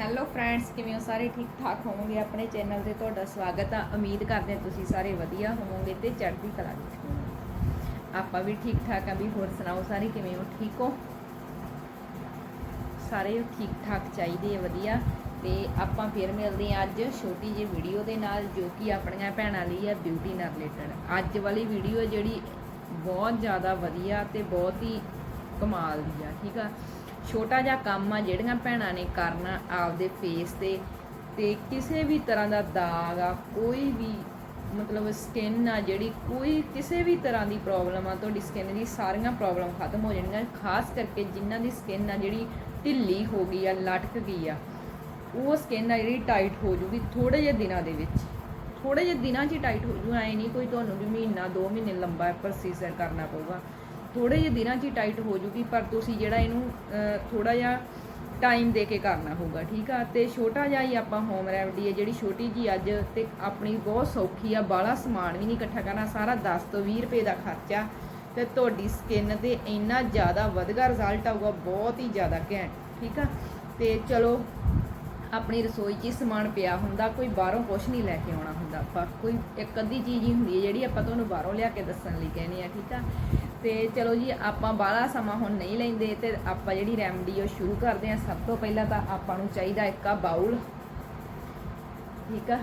Hello friends ਕਿਵੇਂ ਹੋ ਸਾਰੇ? ਠੀਕ ਠਾਕ ਹੋਵੋਗੇ? ਆਪਣੇ ਚੈਨਲ ਤੇ ਤੁਹਾਡਾ ਸਵਾਗਤ ਆ। ਉਮੀਦ ਕਰਦੇ ਹਾਂ ਤੁਸੀਂ ਸਾਰੇ ਵਧੀਆ ਹੋਵੋਗੇ ਤੇ ਚੜ੍ਹਦੀ ਕਲਾ ਵਿੱਚ ਹੋਵੋਗੇ। ਆਪਾਂ ਵੀ ਠੀਕ ਠਾਕ ਆ। ਵੀ ਹੋਰ ਸੁਣਾਓ ਸਾਰੇ? ਕਿਵੇਂ ਹੋ? ਠੀਕ ਹੋ? ਸਾਰੇ ਠੀਕ ਠਾਕ ਚਾਹੀਦੇ ਆ, ਵਧੀਆ। ਤੇ ਆਪਾਂ ਫਿਰ ਮਿਲਦੇ ਹਾਂ ਅੱਜ ਛੋਟੀ ਜਿਹੀ ਵੀਡੀਓ ਦੇ ਨਾਲ, ਜੋ ਕਿ ਆਪਣੀਆਂ ਭੈਣਾਂ ਲਈ ਆ ਬਿਊਟੀ ਨਾਲ ਰਿਲੇਟਡ ਅੱਜ ਵਾਲੀ ਵੀਡੀਓ ਜਿਹੜੀ ਬਹੁਤ ਜ਼ਿਆਦਾ ਵਧੀਆ ਤੇ ਬਹੁਤ ਹੀ ਕਮਾਲ ਦੀ ਆ, ਠੀਕ ਆ? ਛੋਟਾ ਜਿਹਾ ਕੰਮ ਆ, ਜਿਹੜੀਆਂ ਭੈਣਾਂ ਨੇ ਕਰਨਾ ਆਪਦੇ ਫੇਸ ਤੇ ਤੇ ਕਿਸੇ ਵੀ ਤਰ੍ਹਾਂ ਦਾ ਦਾਗ ਆ, ਕੋਈ ਵੀ ਮਤਲਬ ਸਕਿਨ ਆ ਜਿਹੜੀ, ਕੋਈ ਕਿਸੇ ਵੀ ਤਰ੍ਹਾਂ ਦੀ ਪ੍ਰੋਬਲਮ ਆ, ਤੁਹਾਡੀ ਸਕਿਨ ਦੀ ਸਾਰੀਆਂ ਪ੍ਰੋਬਲਮ ਖਤਮ ਹੋ ਜਾਣਗੀਆਂ ਖਾਸ ਕਰਕੇ ਜਿਨ੍ਹਾਂ ਦੀ ਸਕਿਨ ਆ ਜਿਹੜੀ ਢਿੱਲੀ ਹੋ ਗਈ ਆ, ਲਟਕ ਗਈ ਆ, ਉਹ ਸਕਿਨ ਆ ਜਿਹੜੀ ਟਾਈਟ ਹੋ ਜੂਗੀ ਥੋੜੇ ਜਿਹੇ ਦਿਨਾਂ ਦੇ ਵਿੱਚ। ਥੋੜੇ ਜਿਹੇ ਦਿਨਾਂ 'ਚ ਹੀ ਟਾਈਟ ਹੋ ਜੂ, ਐ ਨਹੀਂ ਕੋਈ ਤੁਹਾਨੂੰ ਵੀ ਮਹੀਨਾ 2 ਮਹੀਨੇ ਲੰਬਾ ਪ੍ਰੋਸੀਜਰ ਕਰਨਾ ਪਊਗਾ। ਥੋੜੇ ਜਿਹੇ ਦਿਨਾਂ 'ਚ ਹੀ ਟਾਈਟ ਹੋ ਜੂਗੀ, ਪਰ ਤੁਸੀਂ ਜਿਹੜਾ ਇਹਨੂੰ ਥੋੜਾ ਜਿਹਾ ਟਾਈਮ ਦੇ ਕੇ ਕਰਨਾ ਹੋਊਗਾ, ਠੀਕ ਆ? ਤੇ ਛੋਟਾ ਜਿਹਾ ਹੀ ਆਪਾਂ ਹੋਮ ਰੈਮਡੀ ਹੈ, ਜਿਹੜੀ ਛੋਟੀ ਜੀ ਅੱਜ ਤੇ ਆਪਣੀ ਬਹੁਤ ਸੌਖੀ ਆ, ਬਾਹਲਾ ਸਮਾਨ ਵੀ ਨਹੀਂ ਇਕੱਠਾ ਕਰਨਾ, ਸਾਰਾ 10 ਤੋਂ 20 ਰੁਪਏ ਦਾ ਖਰਚਾ। ਤੇ ਤੁਹਾਡੀ ਸਕਿਨ ਤੇ ਇੰਨਾ ਜ਼ਿਆਦਾ ਵਧਗਾ ਰਿਜ਼ਲਟ ਆਊਗਾ, ਬਹੁਤ ਹੀ ਜ਼ਿਆਦਾ ਘੈਂਟ, ਠੀਕ ਆ? ਤੇ ਚਲੋ, ਆਪਣੀ ਰਸੋਈ 'ਚ ਹੀ ਸਮਾਨ ਪਿਆ ਹੁੰਦਾ, ਕੋਈ ਬਾਹਰੋਂ ਕੁਝ ਨਹੀਂ ਲੈ ਕੇ ਆਉਣਾ ਹੁੰਦਾ ਆਪਾਂ। ਕੋਈ ਇੱਕ ਅੱਧੀ ਚੀਜ਼ ਹੀ ਹੁੰਦੀ ਹੈ, ਜਿਹੜੀ ਆਪਾਂ ਤੁਹਾਨੂੰ ਬਾਹਰੋਂ ਲਿਆ ਕੇ ਦੱਸਣ ਲਈ ਕਹਿੰਦੇ ਆ, ਠੀਕ ਆ? ਤੇ ਚਲੋ ਜੀ, ਆਪਾਂ ਬਾਹਲਾ ਸਮਾਂ ਹੁਣ ਨਹੀਂ ਲੈਂਦੇ ਤੇ ਆਪਾਂ ਜਿਹੜੀ ਰੈਮਡੀ ਉਹ ਸ਼ੁਰੂ ਕਰਦੇ ਆ ਸਭ ਤੋਂ ਪਹਿਲਾਂ ਤਾਂ ਆਪਾਂ ਨੂੰ ਚਾਹੀਦਾ ਇੱਕ ਆ ਬਾਉਲ ਠੀਕ ਆ?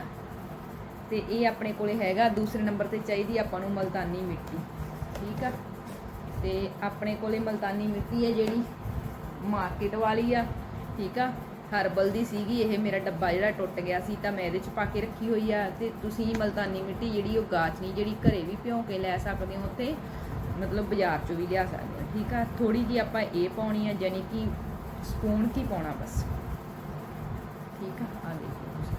ਤੇ ਇਹ ਆਪਣੇ ਕੋਲੇ ਹੈਗਾ। ਦੂਸਰੇ ਨੰਬਰ ਤੇ ਚਾਹੀਦੀ ਆਪਾਂ ਨੂੰ ਮਲਤਾਨੀ ਮਿੱਟੀ। ਠੀਕ ਆ? ਤੇ ਆਪਣੇ ਕੋਲੇ ਮਲਤਾਨੀ ਮਿੱਟੀ ਹੈ ਜਿਹੜੀ ਮਾਰਕੀਟ ਵਾਲੀ ਆ। ਠੀਕ ਆ? ਹਰਬਲ ਦੀ ਸੀਗੀ, ਇਹ ਮੇਰਾ ਡੱਬਾ ਜਿਹੜਾ ਟੁੱਟ ਗਿਆ ਸੀ ਤਾਂ ਮੈਂ ਇਹਦੇ ਚ ਪਾ ਕੇ ਰੱਖੀ ਹੋਈ ਆ। ਤੇ ਤੁਸੀਂ ਮਲਤਾਨੀ ਮਿੱਟੀ ਜਿਹੜੀ ਉਹ ਗਾਚਨੀ ਜਿਹੜੀ ਘਰੇ ਵੀ ਭਿਉਂ ਕੇ ਲੈ ਸਕਦੇ ਹੋ ਉੱਥੇ। ਮਤਲਬ ਬਾਜ਼ਾਰ ਚੋਂ ਵੀ ਲਿਆ ਸਕਦੇ ਹਾਂ। ਠੀਕ ਆ? ਥੋੜੀ ਜੀ ਆਪਾਂ ਇਹ ਪਾਉਣੀ ਆ ਯਾਨੀ ਕਿ ਸਪੂਨ ਕੀ ਪਾਉਣਾ ਬਸ। ਠੀਕ ਆ? ਆ ਦੇਖੋ ਤੁਸੀਂ।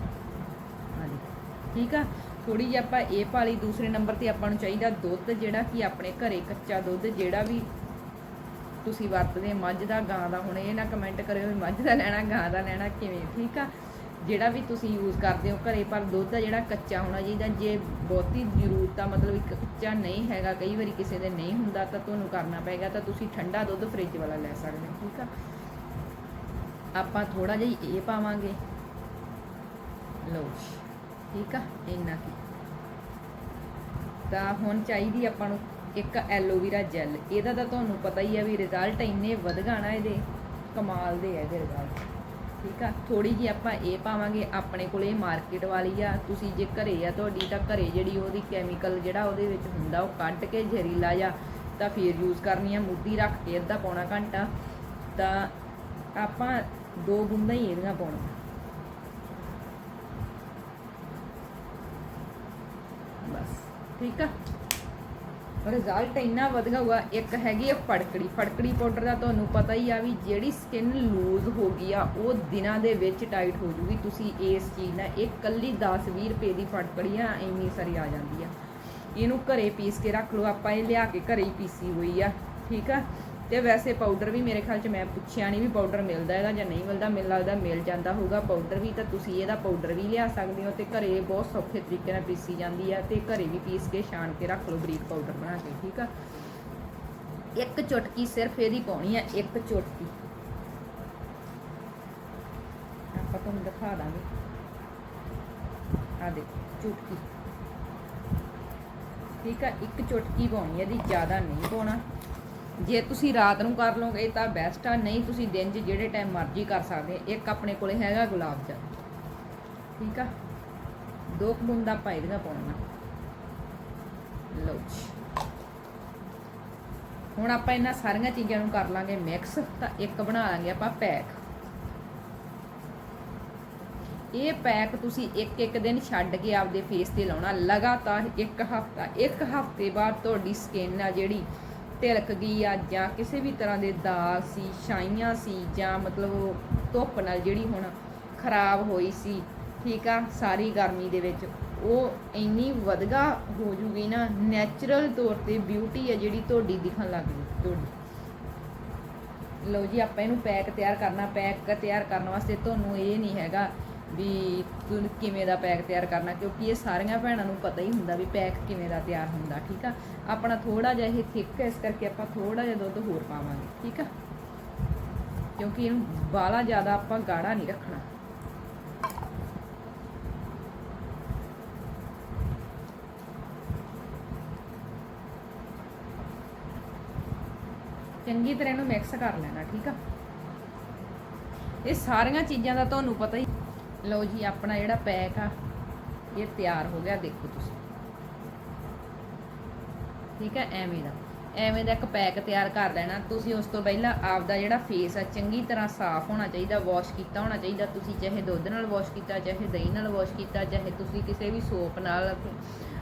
ਆ ਦੇਖੋ। ਠੀਕ ਆ? ਥੋੜੀ ਜਿਹੀ ਆਪਾਂ ਇਹ ਪਾ ਲਈ। ਦੂਸਰੇ ਨੰਬਰ ਤੇ ਆਪਾਂ ਨੂੰ ਚਾਹੀਦਾ ਦੁੱਧ, ਜਿਹੜਾ ਕਿ ਆਪਣੇ ਘਰੇ ਕੱਚਾ ਦੁੱਧ, ਜਿਹੜਾ ਵੀ ਤੁਸੀਂ ਵਰਤਦੇ ਮੱਝ ਦਾ ਗਾਂ ਦਾ, ਹੁਣ ਇਹ ਨਾ ਕਮੈਂਟ ਕਰਿਓ ਵੀ ਮੱਝ ਦਾ ਲੈਣਾ, ਗਾਂ ਦਾ ਲੈਣਾ ਕਿਵੇਂ? ਠੀਕ ਆ? ਜਿਹੜਾ ਵੀ ਤੁਸੀਂ ਯੂਜ਼ ਕਰਦੇ ਹੋ ਘਰੇ, ਪਰ ਦੁੱਧ ਆ ਜਿਹੜਾ ਕੱਚਾ ਹੋਣਾ ਚਾਹੀਦਾ, ਜੇ ਬਹੁਤੀ ਜ਼ਰੂਰਤ ਆ, ਮਤਲਬ ਇੱਕ ਕੱਚਾ ਨਹੀਂ ਹੈਗਾ, ਕਈ ਵਾਰੀ ਕਿਸੇ ਦੇ ਨਹੀਂ ਹੁੰਦਾ, ਤਾਂ ਤੁਹਾਨੂੰ ਕਰਨਾ ਪਏਗਾ, ਤਾਂ ਤੁਸੀਂ ਠੰਡਾ ਦੁੱਧ ਫ੍ਰਿਜ ਵਾਲਾ ਲੈ ਸਕਦੇ ਹੋ, ਠੀਕ ਆ? ਆਪਾਂ ਥੋੜਾ ਜਿਹਾ ਇਹ ਪਾਵਾਂਗੇ। ਲਓ ਠੀਕ ਆ? ਇੰਨਾ ਕੀ। ਤਾਂ ਹੁਣ ਚਾਹੀਦੀ ਆਪਾਂ ਨੂੰ ਇੱਕ ਐਲੋਵੀਰਾ ਜੈਲ ਇਹਦਾ ਤਾਂ ਤੁਹਾਨੂੰ ਪਤਾ ਹੀ ਆ ਵੀ ਰਿਜ਼ਲਟ ਇੰਨੇ ਵਧਗਾ ਨਾ ਇਹਦੇ। ਕਮਾਲ ਦੇ ਆ ਇਹਦੇ ਰਿਜ਼ਲਟ ਠੀਕ ਆ? ਥੋੜੀ ਜੀ ਆਪਾਂ ਇਹ ਪਾਵਾਂਗੇ ਆਪਣੇ ਕੋਲ ਇਹ ਮਾਰਕੀਟ ਵਾਲੀ ਆ। ਤੁਸੀਂ ਜੇ ਘਰੇ ਆ ਤੁਹਾਡੀ ਤਾਂ ਘਰੇ ਜਿਹੜੀ ਉਹਦੀ ਕੈਮੀਕਲ ਜਿਹੜਾ ਉਹਦੇ ਵਿੱਚ ਹੁੰਦਾ, ਉਹ ਕੱਢ ਕੇ ਜ਼ਹਿਰੀਲਾ ਜਾਂ ਤਾਂ ਫਿਰ ਯੂਜ਼ ਕਰਨੀ ਆ। ਮੁੱਢੀ ਰੱਖ ਕੇ ਅੱਧਾ ਪੌਣਾ ਘੰਟਾ। ਤਾਂ ਆਪਾਂ ਦੋ ਬੂੰਦਾਂ ਹੀ ਇਹਦੀਆਂ ਪਾਉਣੀਆਂ। ਬਸ। ਠੀਕ ਆ? ਰਿਜ਼ਲਟ ਇੰਨਾ ਵਧੀਆ ਹੋਊਗਾ, ਇੱਕ ਹੈਗੀ ਆ ਫੜਕੜੀ। ਫੜਕੜੀ ਪਾਊਡਰ ਦਾ ਤੁਹਾਨੂੰ ਪਤਾ ਹੀ ਆ ਵੀ ਜਿਹੜੀ ਸਕਿਨ ਲੂਜ਼ ਹੋ ਗਈ ਆ, ਉਹ ਦਿਨਾਂ ਦੇ ਵਿੱਚ ਟਾਈਟ ਹੋ ਜੂਗੀ। ਤੁਸੀਂ ਇਸ ਚੀਜ਼ ਨਾਲ, ਇਹ ਕੱਲੀ 10-20 ਰੁਪਏ ਦੀ ਫੜਕੜੀ ਆ, ਇੰਨੀ ਸਾਰੀ ਆ ਜਾਂਦੀ ਆ। ਇਹਨੂੰ ਘਰੇ ਪੀਸ ਕੇ ਰੱਖ ਲਓ, ਆਪਾਂ ਇਹ ਲਿਆ ਕੇ ਘਰੇ ਹੀ ਪੀਸੀ ਹੋਈ ਆ, ਠੀਕ ਆ? ਤੇ ਵੈਸੇ ਪਾਊਡਰ ਵੀ ਮੇਰੇ ਖਿਆਲ ਚ ਮੈਂ ਪੁੱਛਿਆ ਨਹੀਂ ਵੀ ਪਾਊਡਰ ਮਿਲਦਾ ਇਹਦਾ ਜਾਂ ਨਹੀਂ ਮਿਲਦਾ, ਮੈਨੂੰ ਲੱਗਦਾ ਮਿਲ ਜਾਂਦਾ ਹੋਊਗਾ ਪਾਊਡਰ ਵੀ, ਤਾਂ ਤੁਸੀਂ ਇਹਦਾ ਪਾਊਡਰ ਵੀ ਲਿਆ ਸਕਦੇ ਹੋ ਤੇ ਘਰੇ ਬਹੁਤ ਸੌਖੇ ਤਰੀਕੇ ਨਾਲ ਪੀਸੀ ਜਾਂਦੀ ਆ ਤੇ ਘਰੇ ਵੀ ਪੀਸ ਕੇ ਛਾਣ ਕੇ ਰੱਖ ਲਓ ਬਰੀਕ ਪਾਊਡਰ ਬਣਾ ਕੇ, ਠੀਕ ਆ? ਇੱਕ ਚੁਟਕੀ ਸਿਰਫ ਇਹਦੀ ਪਾਉਣੀ ਆ, ਇੱਕ ਚੁਟਕੀ। ਆਪਾਂ ਤੁਹਾਨੂੰ ਦਿਖਾ ਦਾਂਗੇ। ਆ ਦੇਖੋ, ਚੁਟਕੀ। ਠੀਕ ਆ, ਇੱਕ ਚੁਟਕੀ ਪਾਉਣੀ ਹੈ ਇਹਦੀ ਜ਼ਿਆਦਾ ਨਹੀਂ ਪਾਉਣਾ। ਜੇ ਤੁਸੀਂ ਰਾਤ ਨੂੰ ਕਰ ਲਓਗੇ ਤਾਂ ਬੈਸਟ ਆ, ਨਹੀਂ ਤੁਸੀਂ ਦਿਨ 'ਚ ਜਿਹੜੇ ਟਾਈਮ ਮਰਜ਼ੀ ਕਰ ਸਕਦੇ, ਇੱਕ ਆਪਣੇ ਕੋਲੇ ਹੈਗਾ ਗੁਲਾਬ ਜਲ। ਠੀਕ ਆ? ਦੋ ਬੂੰਦਾਂ ਆਪਾਂ ਇਹਦੀਆਂ ਪਾਉਣੀਆਂ। ਲਓ ਜੀ। ਹੁਣ ਆਪਾਂ ਇਹਨਾਂ ਸਾਰੀਆਂ ਚੀਜ਼ਾਂ ਨੂੰ ਕਰ ਲਾਂਗੇ ਮਿਕਸ ਤਾਂ ਇੱਕ ਬਣਾ ਲਾਂਗੇ ਆਪਾਂ ਪੈਕ। ਇਹ ਪੈਕ ਤੁਸੀਂ ਇੱਕ ਇੱਕ ਦਿਨ ਛੱਡ ਕੇ ਆਪਦੇ ਫੇਸ ਤੇ ਲਾਉਣਾ, ਲਗਾਤਾਰ ਇੱਕ ਹਫਤਾ, ਇੱਕ ਹਫ਼ਤੇ ਬਾਅਦ ਤੁਹਾਡੀ ਸਕਿਨ ਆ ਜਿਹੜੀ ਤਿਲਕ ਗਈ ਆ ਜਾਂ ਕਿਸੇ ਵੀ ਤਰ੍ਹਾਂ ਦੇ ਦਾਗ ਸੀ, ਛਾਈਆਂ ਸੀ ਜਾਂ ਮਤਲਬ ਧੁੱਪ ਨਾਲ ਜਿਹੜੀ ਹੁਣ ਖਰਾਬ ਹੋਈ ਸੀ, ਠੀਕ ਆ, ਸਾਰੀ ਗਰਮੀ ਦੇ ਵਿੱਚ, ਉਹ ਇੰਨੀ ਵਧਗਾ ਹੋ ਜੂਗੀ ਨਾ ਨੈਚੁਰਲ ਤੌਰ ਤੇ ਬਿਊਟੀ ਆ ਜਿਹੜੀ ਤੁਹਾਡੀ ਦਿਖਣ ਲੱਗ ਜੂ, ਤੁਹਾਡੀ। ਲਓ ਜੀ, ਆਪਾਂ ਇਹਨੂੰ ਪੈਕ ਤਿਆਰ ਕਰਨਾ ਪੈਕ ਤਿਆਰ ਕਰਨ ਵਾਸਤੇ ਤੁਹਾਨੂੰ ਇਹ ਨਹੀਂ ਹੈਗਾ ਵੀ ਤੂੰ ਕਿਵੇਂ ਦਾ ਪੈਕ ਤਿਆਰ ਕਰਨਾ, ਕਿਉਂਕਿ ਇਹ ਸਾਰੀਆਂ ਭੈਣਾਂ ਨੂੰ ਪਤਾ ਹੀ ਹੁੰਦਾ ਵੀ ਪੈਕ ਕਿਵੇਂ ਦਾ ਤਿਆਰ ਹੁੰਦਾ, ਠੀਕ ਆ? ਆਪਣਾ ਥੋੜਾ ਜਿਹਾ ਇਹ ਥਿੱਕ ਇਸ ਕਰਕੇ ਆਪਾਂ ਥੋੜਾ ਜਿਹਾ ਦੁੱਧ ਹੋਰ ਪਾਵਾਂਗੇ, ਠੀਕ ਆ? ਕਿਉਂਕਿ ਇਹਨੂੰ ਬਾਲਾ ਜ਼ਿਆਦਾ ਆਪਾਂ ਗਾੜਾ ਨਹੀਂ ਰੱਖਣਾ। ਚੰਗੀ ਤਰ੍ਹਾਂ ਇਹਨੂੰ ਮਿਕਸ ਕਰ ਲੈਣਾ, ਠੀਕ ਆ? ਇਹ ਸਾਰੀਆਂ ਚੀਜ਼ਾਂ ਦਾ ਤੁਹਾਨੂੰ ਪਤਾ ਹੀ ਲਓ ਜੀ, ਆਪਣਾ ਜਿਹੜਾ ਪੈਕ ਆ, ਇਹ ਤਿਆਰ ਹੋ ਗਿਆ, ਦੇਖੋ ਤੁਸੀਂ। ਠੀਕ ਹੈ, ਐਵੇਂ ਦਾ। ਐਵੇਂ ਦਾ ਇੱਕ ਪੈਕ ਤਿਆਰ ਕਰ ਲੈਣਾ। ਤੁਸੀਂ ਉਸ ਤੋਂ ਪਹਿਲਾਂ ਆਪਦਾ ਜਿਹੜਾ ਫੇਸ ਆ, ਚੰਗੀ ਤਰ੍ਹਾਂ ਸਾਫ਼ ਹੋਣਾ ਚਾਹੀਦਾ ਵਾਸ਼ ਕੀਤਾ ਹੋਣਾ ਚਾਹੀਦਾ। ਤੁਸੀਂ ਚਾਹੇ ਦੁੱਧ ਨਾਲ ਵਾਸ਼ ਕੀਤਾ, ਚਾਹੇ ਦਹੀਂ ਨਾਲ ਵਾਸ਼ ਕੀਤਾ, ਚਾਹੇ ਤੁਸੀਂ ਕਿਸੇ ਵੀ ਸੋਪ ਨਾਲ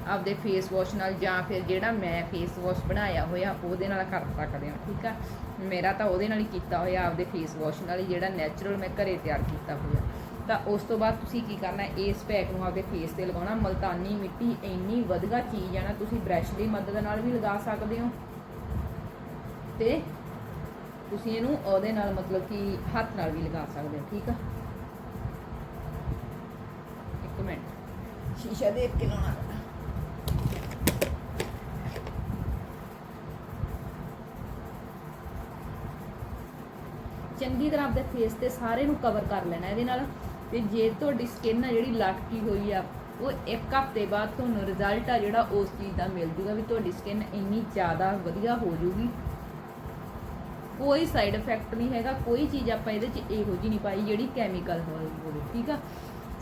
ਆਪਦੇ ਫੇਸ ਵਾਸ਼ ਨਾਲ ਜਾਂ ਫਿਰ ਜਿਹੜਾ ਮੈਂ ਫੇਸ ਵਾਸ਼ ਬਣਾਇਆ ਹੋਇਆ, ਉਹਦੇ ਨਾਲ ਕਰ ਸਕਦੇ ਹਾਂ, ਠੀਕ ਆ? ਮੇਰਾ ਤਾਂ ਉਹਦੇ ਨਾਲ ਹੀ ਕੀਤਾ ਹੋਇਆ, ਆਪਦੇ ਫੇਸ ਵਾਸ਼ ਨਾਲ ਹੀ, ਜਿਹੜਾ ਨੈਚੁਰਲ ਮੈਂ ਘਰੇ ਤਿਆਰ ਕੀਤਾ ਹੋਇਆ। ਤਾਂ ਉਸ ਤੋਂ ਬਾਅਦ ਤੁਸੀਂ ਕੀ ਕਰਨਾ ਹੈ, ਇਸ ਪੈਕ ਨੂੰ ਆਪਦੇ ਫੇਸ ਤੇ ਲਗਾਉਣਾ ਮਲਤਾਨੀ ਮਿੱਟੀ ਇੰਨੀ ਵਧੀਆ ਚੀਜ਼ ਹੈ ਨਾ ਤੁਸੀਂ ਬ੍ਰਸ਼ ਦੀ ਮਦਦ ਨਾਲ ਵੀ ਲਗਾ ਸਕਦੇ ਹੋ। ਤੇ ਤੁਸੀਂ ਇਹਨੂੰ ਉਹਦੇ ਨਾਲ ਮਤਲਬ ਕਿ ਹੱਥ ਨਾਲ ਵੀ ਲਗਾ ਸਕਦੇ ਹੋ ਠੀਕ ਆ? ਇੱਕ ਮਿੰਟ। ਸ਼ੀਸ਼ਾ ਦੇਖ ਕੇ ਲਾਉਣਾ। ਚੰਗੀ ਤਰ੍ਹਾਂ ਆਪਣੇ ਫੇਸ ਤੇ ਸਾਰੇ ਨੂੰ ਕਵਰ ਕਰ ਲੈਣਾ ਇਹਦੇ ਨਾਲ। ਤੇ ਜੇ ਤੁਹਾਡੀ ਸਕਿਨ ਆ ਜਿਹੜੀ ਲਟਕੀ ਹੋਈ ਆ, ਉਹ ਇੱਕ ਹਫ਼ਤੇ ਬਾਅਦ ਤੁਹਾਨੂੰ ਰਿਜ਼ਲਟ ਆ ਜਿਹੜਾ ਉਸ ਚੀਜ਼ ਦਾ ਮਿਲ ਜੂਗਾ ਵੀ ਤੁਹਾਡੀ ਸਕਿਨ ਇੰਨੀ ਜ਼ਿਆਦਾ ਵਧੀਆ ਹੋ ਜੂਗੀ। ਕੋਈ ਸਾਈਡ ਇਫੈਕਟ ਨਹੀਂ ਹੈਗਾ, ਕੋਈ ਚੀਜ਼ ਆਪਾਂ ਇਹਦੇ 'ਚ ਇਹੋ ਜਿਹੀ ਨਹੀਂ ਪਾਈ ਜਿਹੜੀ ਕੈਮੀਕਲ ਹੋਵੇ ਠੀਕ ਆ?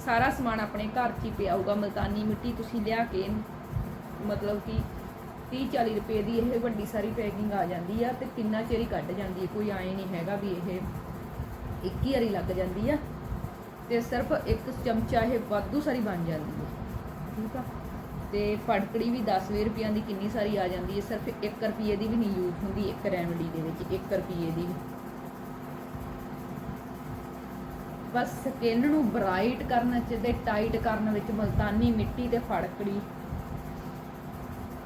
ਸਾਰਾ ਸਮਾਨ ਆਪਣੇ ਘਰ 'ਚ ਹੀ ਪਿਆ ਹੋਊਗਾ, ਮਲਤਾਨੀ ਮਿੱਟੀ ਤੁਸੀਂ ਲਿਆ ਕੇ, ਮਤਲਬ ਕਿ 30 40 ਰੁਪਏ ਦੀ ਇਹ ਵੱਡੀ ਸਾਰੀ ਪੈਕਿੰਗ ਆ ਜਾਂਦੀ ਆ ਤੇ ਕਿੰਨਾ ਚਿਰ ਹੀ ਕੱਢ ਜਾਂਦੀ ਹੈ ਕੋਈ ਐਂ ਨਹੀਂ ਹੈਗਾ ਵੀ ਇਹ ਇੱਕ ਹੀ ਵਾਰੀ ਲੱਗ ਜਾਂਦੀ ਆ। ਤੇ ਸਿਰਫ ਇੱਕ ਚਮਚਾ ਇਹ ਵਾਧੂ ਸਾਰੀ ਬਣ ਜਾਂਦੀ ਹੈ। ਠੀਕ ਆ? ਤੇ ਫੜਕੜੀ ਵੀ 10-20 ਰੁਪਈਆਂ ਦੀ ਕਿੰਨੀ ਸਾਰੀ ਆ ਜਾਂਦੀ ਹੈ। ਸਿਰਫ 1 ਰੁਪਈਏ ਦੀ ਵੀ ਨਹੀਂ ਯੂਜ਼ ਹੁੰਦੀ, ਇੱਕ ਰੈਮਡੀ ਦੇ ਵਿੱਚ 1 ਰੁਪਈਏ ਦੀ ਵੀ। ਬਸ ਸਕਿਨ ਨੂੰ ਬ੍ਰਾਈਟ ਕਰਨ ਚ ਤੇ ਟਾਈਟ ਕਰਨ ਵਿੱਚ ਮਲਤਾਨੀ ਮਿੱਟੀ ਤੇ ਫੜਕੜੀ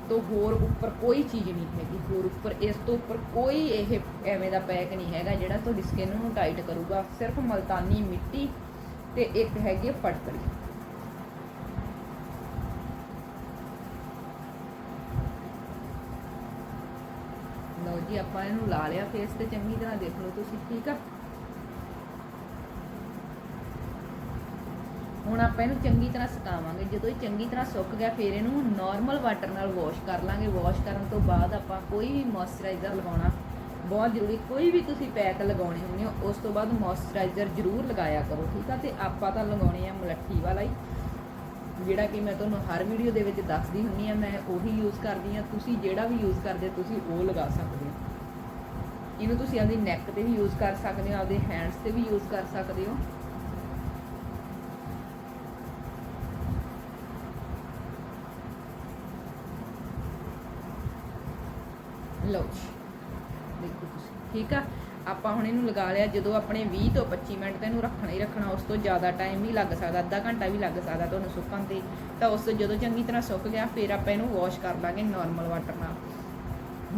ਤੋਂ ਹੋਰ ਉੱਪਰ ਕੋਈ ਚੀਜ਼ ਨਹੀਂ ਹੈਗੀ। ਹੋਰ ਉੱਪਰ, ਇਸ ਤੋਂ ਉੱਪਰ ਕੋਈ ਇਹ ਐਵੇਂ ਦਾ ਪੈਕ ਨਹੀਂ ਹੈਗਾ ਜਿਹੜਾ ਤੁਹਾਡੀ ਸਕਿਨ ਨੂੰ ਟਾਈਟ ਕਰੂਗਾ। ਸਿਰਫ ਮਲਤਾਨੀ ਮਿੱਟੀ ਤੇ ਇੱਕ ਹੈਗੀ ਹੈ ਫਟਕੜੀ ਲਓ ਜੀ, ਆਪਾਂ ਇਹਨੂੰ ਲਾ ਲਿਆ ਫੇਸ ਤੇ, ਚੰਗੀ ਤਰ੍ਹਾਂ ਦੇਖ ਲਓ ਤੁਸੀਂ, ਠੀਕ ਆ? ਹੁਣ ਆਪਾਂ ਇਹਨੂੰ ਚੰਗੀ ਤਰ੍ਹਾਂ ਸੁਕਾਵਾਂਗੇ। ਜਦੋਂ ਇਹ ਚੰਗੀ ਤਰ੍ਹਾਂ ਸੁੱਕ ਗਿਆ, ਫਿਰ ਇਹਨੂੰ ਨਾਰਮਲ ਵਾਟਰ ਨਾਲ ਵਾਸ਼ ਕਰ ਲਾਂਗੇ। ਵਾਸ਼ ਕਰਨ ਤੋਂ ਬਾਅਦ ਆਪਾਂ ਕੋਈ ਵੀ ਮੋਇਸਚਰਾਈਜ਼ਰ ਲਗਾਉਣਾ ਬਹੁਤ ਜ਼ਰੂਰੀ, ਕੋਈ ਵੀ ਤੁਸੀਂ ਪੈਕ ਲਗਾਉਣੇ ਹੁੰਦੇ ਹੋ, ਉਸ ਤੋਂ ਬਾਅਦ ਮੋਇਸਚਰਾਈਜ਼ਰ ਜ਼ਰੂਰ ਲਗਾਇਆ ਕਰੋ, ਠੀਕ ਆ? ਤੇ ਆਪਾਂ ਤਾਂ ਲਗਾਉਣੇ ਆ ਮਲੱਠੀ ਵਾਲਾ ਹੀ, ਜਿਹੜਾ ਕਿ ਮੈਂ ਤੁਹਾਨੂੰ ਹਰ ਵੀਡੀਓ ਦੇ ਵਿੱਚ ਦੱਸਦੀ ਹੁੰਨੀ ਆ, ਮੈਂ ਉਹੀ ਯੂਜ਼ ਕਰਦੀ ਆ, ਤੁਸੀਂ ਜਿਹੜਾ ਵੀ ਯੂਜ਼ ਕਰਦੇ ਤੁਸੀਂ ਉਹ ਲਗਾ ਸਕਦੇ ਹੋ। ਇਹਨੂੰ ਤੁਸੀਂ ਆਪਣੀ ਨੈਕ ਤੇ ਵੀ ਯੂਜ਼ ਕਰ ਸਕਦੇ ਹੋ, ਆਪਦੇ ਹੈਂਡਸ ਤੇ ਵੀ ਯੂਜ਼ ਕਰ ਸਕਦੇ ਹੋ। ਲਓ ਠੀਕ ਆ? ਆਪਾਂ ਹੁਣ ਇਹਨੂੰ ਲਗਾ ਲਿਆ, ਜਦੋਂ ਆਪਣੇ 20 ਤੋਂ 25 ਮਿੰਟ ਤੇ ਇਹਨੂੰ ਰੱਖਣਾ ਹੀ ਰੱਖਣਾ, ਉਸ ਤੋਂ ਜ਼ਿਆਦਾ ਟਾਈਮ ਵੀ ਲੱਗ ਸਕਦਾ, ਅੱਧਾ ਘੰਟਾ ਵੀ ਲੱਗ ਸਕਦਾ ਤੁਹਾਨੂੰ ਸੁੱਕਣ ਤੇ। ਤਾਂ ਉਸ ਤੋਂ ਜਦੋਂ ਚੰਗੀ ਤਰ੍ਹਾਂ ਸੁੱਕ ਗਿਆ, ਫਿਰ ਆਪਾਂ ਇਹਨੂੰ ਵਾਸ਼ ਕਰ ਲਾਂਗੇ ਨਾਰਮਲ ਵਾਟਰ ਨਾਲ।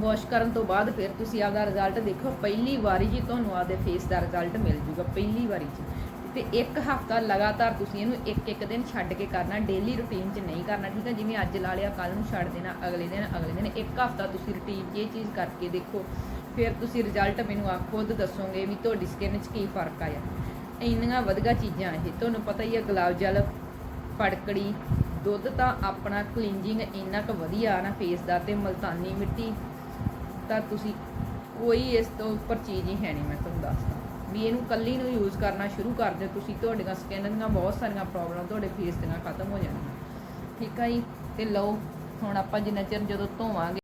ਵਾਸ਼ ਕਰਨ ਤੋਂ ਬਾਅਦ ਫਿਰ ਤੁਸੀਂ ਆਪਦਾ ਰਿਜ਼ਲਟ ਦੇਖੋ, ਪਹਿਲੀ ਵਾਰੀ ਜੀ ਤੁਹਾਨੂੰ ਆਪਦੇ ਫੇਸ ਦਾ ਰਿਜ਼ਲਟ ਮਿਲ ਜੂਗਾ, ਪਹਿਲੀ ਵਾਰੀ 'ਚ ਤੇ ਇੱਕ ਹਫਤਾ ਲਗਾਤਾਰ ਤੁਸੀਂ ਇਹਨੂੰ ਇੱਕ ਇੱਕ ਦਿਨ ਛੱਡ ਕੇ ਕਰਨਾ ਡੇਲੀ ਰੁਟੀਨ 'ਚ ਨਹੀਂ ਕਰਨਾ, ਠੀਕ ਹੈ ਜਿਵੇਂ ਅੱਜ ਲਾ ਲਿਆ ਕੱਲ ਨੂੰ ਛੱਡ ਦੇਣਾ, ਅਗਲੇ ਦਿਨ ਅਗਲੇ ਦਿਨ, ਇੱਕ ਹਫਤਾ ਤੁਸੀਂ ਰੁਟੀਨ 'ਚ ਇਹ ਚੀਜ਼ ਕਰਕੇ ਦੇਖੋ। ਫਿਰ ਤੁਸੀਂ ਰਿਜ਼ਲਟ ਮੈਨੂੰ ਆ ਖੁਦ ਦੱਸੋਗੇ ਵੀ ਤੁਹਾਡੀ ਸਕਿਨ 'ਚ ਕੀ ਫ਼ਰਕ ਆਇਆ। ਇੰਨੀਆਂ ਵਧੀਆ ਚੀਜ਼ਾਂ ਇਹ, ਤੁਹਾਨੂੰ ਪਤਾ ਹੀ ਆ ਗੁਲਾਬ ਜਲ, ਫੜਕੜੀ, ਦੁੱਧ ਤਾਂ ਆਪਣਾ ਕਲੀਨਜਿੰਗ ਇੰਨਾ ਕੁ ਵਧੀਆ ਨਾ ਫੇਸ ਦਾ ਤੇ ਮਲਤਾਨੀ ਮਿੱਟੀ ਤਾਂ ਤੁਸੀਂ ਕੋਈ ਇਸ ਤੋਂ ਉੱਪਰ ਚੀਜ਼ ਹੀ ਹੈ ਨਹੀਂ, ਮੈਂ ਤੁਹਾਨੂੰ ਦੱਸਦਾ। ਵੀ ਇਹਨੂੰ ਕੱਲੀ ਨੂੰ ਯੂਜ਼ ਕਰਨਾ ਸ਼ੁਰੂ ਕਰ ਦਿਓ, ਤੁਸੀਂ ਤੁਹਾਡੀਆਂ ਸਕਿਨ ਦੀਆਂ ਬਹੁਤ ਸਾਰੀਆਂ ਪ੍ਰੋਬਲਮ ਤੁਹਾਡੇ ਫੇਸ ਦੀਆਂ ਖਤਮ ਹੋ ਜਾਣਗੀਆਂ। ਠੀਕ ਆ ਜੀ? ਤੇ ਲਓ, ਹੁਣ ਆਪਾਂ ਜਿੰਨਾ ਚਿਰ ਜਦੋਂ ਧੋਵਾਂਗੇ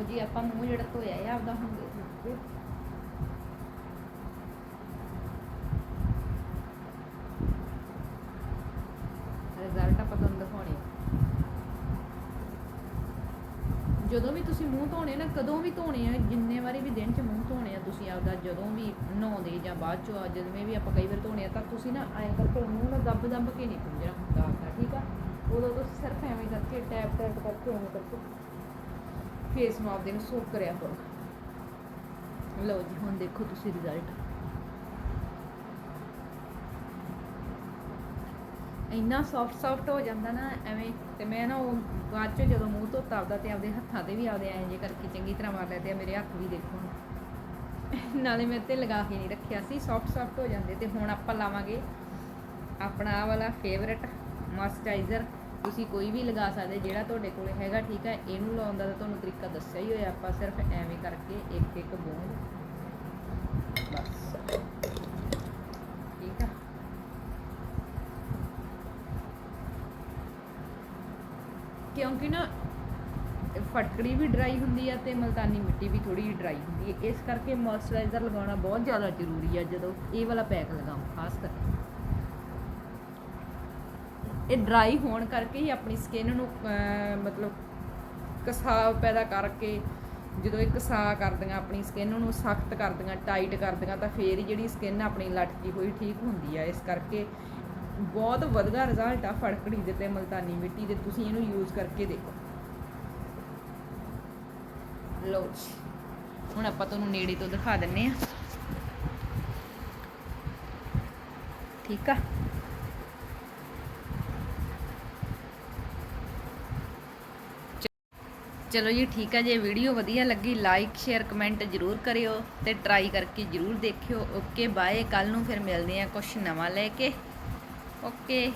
ਲਓ ਜੀ, ਆਪਾਂ ਮੂੰਹ ਜਿਹੜਾ ਧੋਇਆ ਹੈ ਆਪਦਾ ਹੁਣ ਦੇਖ ਰਿਜ਼ਲਟ ਆਪਾਂ ਤੁਹਾਨੂੰ ਦਿਖਾਉਣੇ ਜਦੋਂ ਵੀ ਤੁਸੀਂ ਮੂੰਹ ਧੋਣੇ ਨਾ, ਕਦੋਂ ਵੀ ਧੋਣੇ ਆ, ਜਿੰਨੇ ਵਾਰੀ ਵੀ ਦਿਨ 'ਚ ਮੂੰਹ ਧੋਣੇ ਆ, ਤੁਸੀਂ ਆਪਦਾ ਜਦੋਂ ਵੀ ਨਹਾਉਂਦੇ ਜਾਂ ਬਾਅਦ 'ਚੋਂ ਜਦੋਂ ਵੀ ਆਪਾਂ ਕਈ ਵਾਰ ਧੋਣੇ ਆ, ਤਾਂ ਤੁਸੀਂ ਨਾ ਐਂ ਕਰਕੇ ਮੂੰਹ ਨਾਲ ਦੱਬ ਦੱਬ ਕੇ ਨਹੀਂ ਪੁੰਝਣਾ ਹੁੰਦਾ ਆਪਦਾ ਠੀਕ ਆ? ਉਦੋਂ ਤੁਸੀਂ ਸਿਰਫ ਐਵੇਂ ਕਰਕੇ ਟੈਪ ਟੈਪ ਕਰਕੇ, ਐਵੇਂ ਕਰਕੇ। ਫੇਸ ਨੂੰ ਦੇ ਨੂੰ ਸੋਕ ਕਰਿਆ ਕਰੋ। ਲਓ ਜੀ, ਹੁਣ ਦੇਖੋ ਤੁਸੀਂ ਰਿਜ਼ਲਟ ਇੰਨਾ ਸੌਫਟ ਸੌਫਟ ਹੋ ਜਾਂਦਾ ਨਾ, ਐਵੇਂ ਤੇ ਮੈਂ ਨਾ ਉਹ ਬਾਅਦ ਚੋਂ ਜਦੋਂ ਮੂੰਹ ਧੋਤਾ ਆਪਦਾ ਤੇ ਆਪਦੇ ਹੱਥਾਂ ਤੇ ਵੀ ਆਪਦੇ ਐਂ ਜੇ ਕਰਕੇ ਚੰਗੀ ਤਰ੍ਹਾਂ ਮਾਰ ਲੈਤੇ ਆ ਮੇਰੇ ਹੱਥ ਵੀ ਦੇਖੋ ਨਾਲੇ ਮੈਂ ਤੇ ਲਗਾ ਕੇ ਨਹੀਂ ਰੱਖਿਆ ਸੀ ਸੌਫਟ ਸੌਫਟ ਹੋ ਜਾਂਦੇ ਤੇ ਹੁਣ ਆਪਾਂ ਲਾਵਾਂਗੇ ਆਪਣਾ ਆ ਵਾਲਾ ਫੇਵਰਟ ਮੋਇਸਚਰਾਈਜ਼ਰ ਤੁਸੀਂ ਕੋਈ ਵੀ ਲਗਾ ਸਕਦੇ, ਜਿਹੜਾ ਤੁਹਾਡੇ ਕੋਲ ਹੈਗਾ, ਠੀਕ ਹੈ, ਇਹਨੂੰ ਲਾਉਣ ਦਾ ਤੁਹਾਨੂੰ ਤਰੀਕਾ ਦੱਸਿਆ ਹੀ ਹੋਇਆ, ਆਪਾਂ ਸਿਰਫ ਐਵੇਂ ਕਰਕੇ ਇੱਕ ਇੱਕ ਬੂੰਦ ਕਿਉਂਕਿ ਨਾ, ਫਟਕੜੀ ਵੀ ਡਰਾਈ ਹੁੰਦੀ ਆ ਤੇ ਮਲਤਾਨੀ ਮਿੱਟੀ ਵੀ ਥੋੜੀ ਜਿਹੀ ਡਰਾਈ ਹੁੰਦੀ ਹੈ ਇਸ ਕਰਕੇ ਮੋਇਸਚਰਾਈਜ਼ਰ ਲਗਾਉਣਾ ਬਹੁਤ ਜ਼ਿਆਦਾ ਜ਼ਰੂਰੀ ਆ, ਜਦੋਂ ਇਹ ਵਾਲਾ ਪੈਕ ਲਗਾਓ, ਖਾਸ ਕਰਕੇ। ਇਹ ਡਰਾਈ ਹੋਣ ਕਰਕੇ ਹੀ ਆਪਣੀ ਸਕਿਨ ਨੂੰ ਮਤਲਬ ਕਸਾਵ ਪੈਦਾ ਕਰਕੇ ਜਦੋਂ ਇਹ ਕਸਾ ਕਰਦੀਆਂ ਆਪਣੀ ਸਕਿਨ ਨੂੰ, ਸਖਤ ਕਰਦੀਆਂ ਟਾਈਟ ਕਰਦੀਆਂ, ਤਾਂ ਫੇਰ ਹੀ ਜਿਹੜੀ ਸਕਿਨ ਆਪਣੀ ਲਟਕੀ ਹੋਈ ਠੀਕ ਹੁੰਦੀ ਆ। ਇਸ ਕਰਕੇ ਬਹੁਤ ਵਧੀਆ ਰਿਜ਼ਲਟ ਆ ਫੜਕੜੀ ਦੇ ਤੇ ਮਲਤਾਨੀ ਮਿੱਟੀ ਦੇ। ਤੁਸੀਂ ਇਹਨੂੰ ਯੂਜ਼ ਕਰਕੇ ਦੇਖੋ। ਲੋ ਜੀ, ਹੁਣ ਆਪਾਂ ਤੁਹਾਨੂੰ ਨੇੜੇ ਤੋਂ ਦਿਖਾ ਦਿੰਨੇ ਆ। ਠੀਕ ਆ? ਚਲੋ ਜੀ ਠੀਕ ਹੈ ਜੇ ਵੀਡੀਓ ਵਧੀਆ ਲੱਗੀ ਲਾਈਕ ਸ਼ੇਅਰ ਕਮੈਂਟ ਜਰੂਰ ਕਰਿਓ ਤੇ ਟਰਾਈ ਕਰਕੇ ਜਰੂਰ ਦੇਖਿਓ। ਓਕੇ ਬਾਏ ਕੱਲ ਨੂੰ ਫਿਰ ਮਿਲਦੇ ਆ ਕੁਝ ਨਵਾਂ ਲੈ ਕੇ। ਓਕੇ